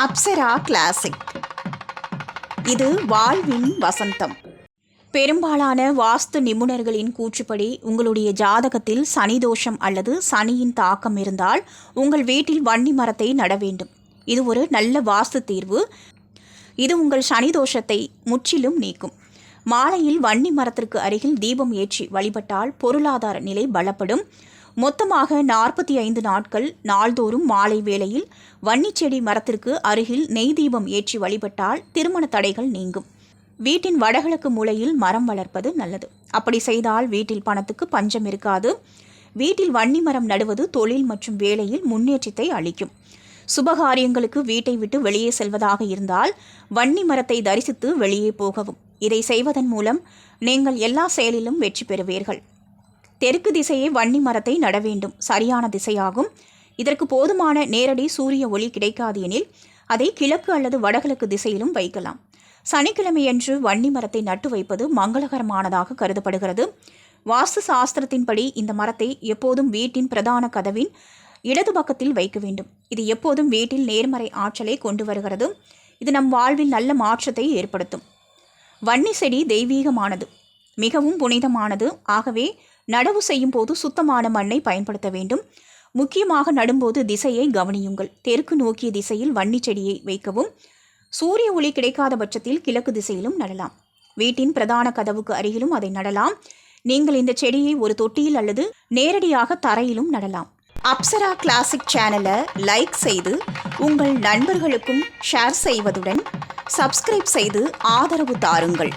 Apsara classic இது வாழ்வின் வசந்தம். பெரும்பாலான வாஸ்து நிபுணர்களின் கூற்றுப்படி உங்களுடைய ஜாதகத்தில் சனி தோஷம் அல்லது சனியின் தாக்கம் இருந்தால் உங்கள் வீட்டில் வன்னி மரத்தை நட வேண்டும். இது ஒரு நல்ல வாஸ்து தீர்வு. இது உங்கள் சனி தோஷத்தை முற்றிலும் நீக்கும். மாலையில் வன்னி மரத்திற்கு அருகில் தீபம் ஏற்றி வழிபட்டால் பொருளாதார நிலை பலப்படும். மொத்தமாக நாற்பத்தி ஐந்து நாட்கள் நாள்தோறும் மாலை வேளையில் வன்னிச்செடி மரத்திற்கு அருகில் நெய் தீபம் ஏற்றி வழிபட்டால் திருமண தடைகள் நீங்கும். வீட்டின் வடகிழக்கு மூலையில் மரம் வளர்ப்பது நல்லது. அப்படி செய்தால் வீட்டில் பணத்துக்கு பஞ்சம் இருக்காது. வீட்டில் வன்னி மரம் நடுவது தொழில் மற்றும் வேலையில் முன்னேற்றத்தை அளிக்கும். சுபகாரியங்களுக்கு வீட்டை விட்டு வெளியே செல்வதாக இருந்தால் வன்னி மரத்தை தரிசித்து வெளியே போகவும். இதை செய்வதன் மூலம் நீங்கள் எல்லா செயலிலும் வெற்றி பெறுவீர்கள். தெற்கு திசையே வன்னி மரத்தை நட வேண்டும். சரியான திசையாகும். இதற்கு போதுமான நேரடி சூரிய ஒளி கிடைக்காது எனில் அதை கிழக்கு அல்லது வடகிழக்கு திசையிலும் வைக்கலாம். சனிக்கிழமையன்று வன்னி மரத்தை நட்டு வைப்பது மங்களகரமானதாக கருதப்படுகிறது. வாஸ்து சாஸ்திரத்தின்படி இந்த மரத்தை எப்போதும் வீட்டின் பிரதான கதவின் இடது பக்கத்தில் வைக்க வேண்டும். இது எப்போதும் வீட்டில் நேர்மறை ஆற்றலை கொண்டு வருகிறது. இது நம் வாழ்வில் நல்ல மாற்றத்தை ஏற்படுத்தும். வன்னி செடி தெய்வீகமானது. மிகவும் புனிதமானது. ஆகவே நடவு செய்யும் போது சுத்தமான மண்ணை பயன்படுத்த வேண்டும். முக்கியமாக நடும்போது திசையை கவனியுங்கள். தெற்கு நோக்கிய திசையில் வன்னி செடியை வைக்கவும். சூரிய ஒளி கிடைக்காத பட்சத்தில் கிழக்கு திசையிலும் நடலாம். வீட்டின் பிரதான கதவுக்கு அருகிலும் அதை நடலாம். நீங்கள் இந்த செடியை ஒரு தொட்டியில் அல்லது நேரடியாக தரையிலும் நடலாம். அப்சரா கிளாசிக் சேனலை லைக் செய்து உங்கள் நண்பர்களுக்கும் ஷேர் செய்வதுடன் சப்ஸ்கிரைப் செய்து ஆதரவு தாருங்கள்.